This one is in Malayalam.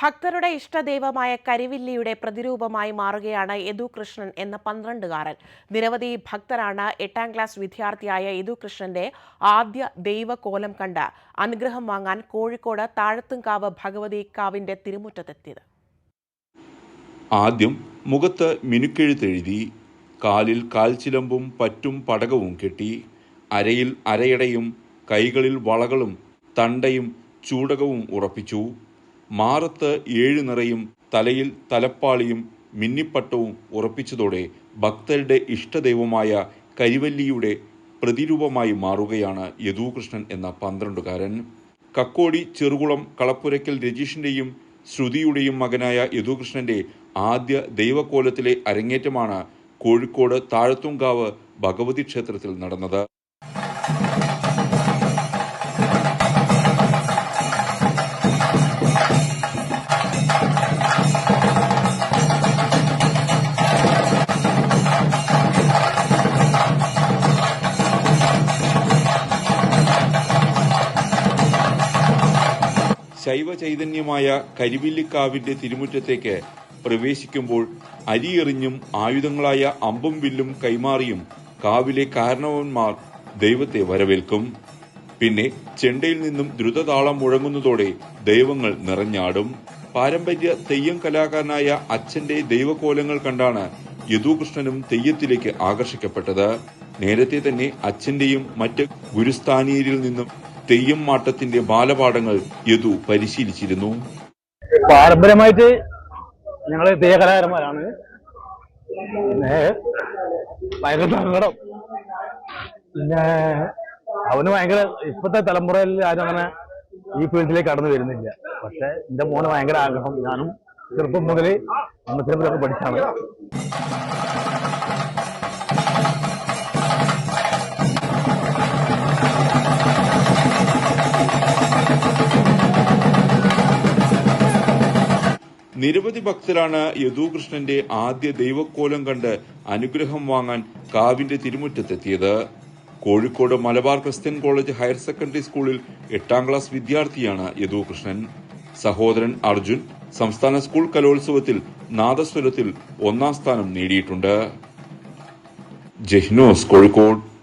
ഭക്തരുടെ ഇഷ്ടദൈവമായ കരിവില്ലിയുടെ പ്രതിരൂപമായി മാറുകയാണ് യദു കൃഷ്ണൻ എന്ന പന്ത്രണ്ടുകാരൻ. നിരവധി ഭക്തരാണ് എട്ടാം ക്ലാസ് വിദ്യാർത്ഥിയായ യദു കൃഷ്ണന്റെ ആദ്യ ദൈവകോലം കണ്ട് അനുഗ്രഹം വാങ്ങാൻ കോഴിക്കോട് താഴത്തുംകാവ് ഭഗവതി കാവിന്റെ തിരുമുറ്റത്തെത്തിയത്. ആദ്യം മുഖത്ത് മിനുക്കെഴുത്തെഴുതി കാലിൽ കാൽച്ചിലമ്പും പറ്റും പടകവും കെട്ടി അരയിൽ അരയടയും കൈകളിൽ വളകളും തണ്ടയും ചൂടകവും ഉറപ്പിച്ചു. മാറത്ത് ഏഴു നിറയും തലയിൽ തലപ്പാളിയും മിന്നിപ്പട്ടവും ഉറപ്പിച്ചതോടെ ഭക്തരുടെ ഇഷ്ടദൈവമായ കരിവല്ലിയുടെ പ്രതിരൂപമായി മാറുകയാണ് യദുകൃഷ്ണൻ എന്ന പന്ത്രണ്ടുകാരൻ. കക്കോടി ചെറുകുളം കളപ്പുരയ്ക്കൽ രജീഷിന്റെയും ശ്രുതിയുടെയും മകനായ യദുകൃഷ്ണന്റെ ആദ്യ ദൈവകോലത്തിലെ അരങ്ങേറ്റമാണ് കോഴിക്കോട് താഴത്തുങ്കാവ് ഭഗവതി ക്ഷേത്രത്തിൽ നടന്നത്. ശൈവ ചൈതന്യമായ കരിവില്ലിക്കാവിന്റെ തിരുമുറ്റത്തേക്ക് പ്രവേശിക്കുമ്പോൾ അരിയെറിഞ്ഞും ആയുധങ്ങളായ അമ്പും വില്ലും കൈമാറിയും കാവിലെ കാരണവന്മാർ ദൈവത്തെ വരവേൽക്കും. പിന്നെ ചെണ്ടയിൽ നിന്നും ദ്രുതതാളം മുഴങ്ങുന്നതോടെ ദൈവങ്ങൾ നിറഞ്ഞാടും. പാരമ്പര്യ തെയ്യം കലാകാരനായ അച്ഛന്റെ ദൈവകോലങ്ങൾ കണ്ടാണ് യദുകൃഷ്ണനും തെയ്യത്തിലേക്ക് ആകർഷിക്കപ്പെട്ടത്. നേരത്തെ തന്നെ അച്ഛന്റെയും മറ്റ് ഗുരുസ്ഥാനീയരിൽ നിന്നും തെയ്യം മാട്ടത്തിന്റെ ബാലപാഠങ്ങൾ യദു പരിശീലിച്ചിരുന്നു. പാരമ്പര്യമായിട്ട് ഞങ്ങൾ തെയ്യകലാകാരന്മാരാണ് ഭയങ്കര പിന്നെ അവന് ഭയങ്കര ഇപ്പോഴത്തെ തലമുറയിൽ ആരും അങ്ങനെ ഈ ഫീൽഡിലേക്ക് കടന്നു വരുന്നില്ല. പക്ഷെ എന്റെ മോന് ഭയങ്കര ആഗ്രഹം. ഞാനും ചെറുപ്പം മുതൽ അന്നത്തിനൊക്കെ പഠിച്ചാണ്. നിരവധി ഭക്തരാണ് യദുകൃഷ്ണന്റെ ആദ്യ ദൈവക്കോലം കണ്ട് അനുഗ്രഹം വാങ്ങാൻ കാവിന്റെ തിരുമുറ്റത്തെത്തിയത്. Kozhikode Malabar Christian college higher secondary സ്കൂളിൽ എട്ടാം ക്ലാസ് വിദ്യാർത്ഥിയാണ് യദുകൃഷ്ണൻ. സഹോദരൻ അർജുൻ സംസ്ഥാന സ്കൂൾ കലോത്സവത്തിൽ നാദസ്വരത്തിൽ ഒന്നാം സ്ഥാനം നേടിയിട്ടുണ്ട്. ജഹ്നോസ് കോഴിക്കോട്.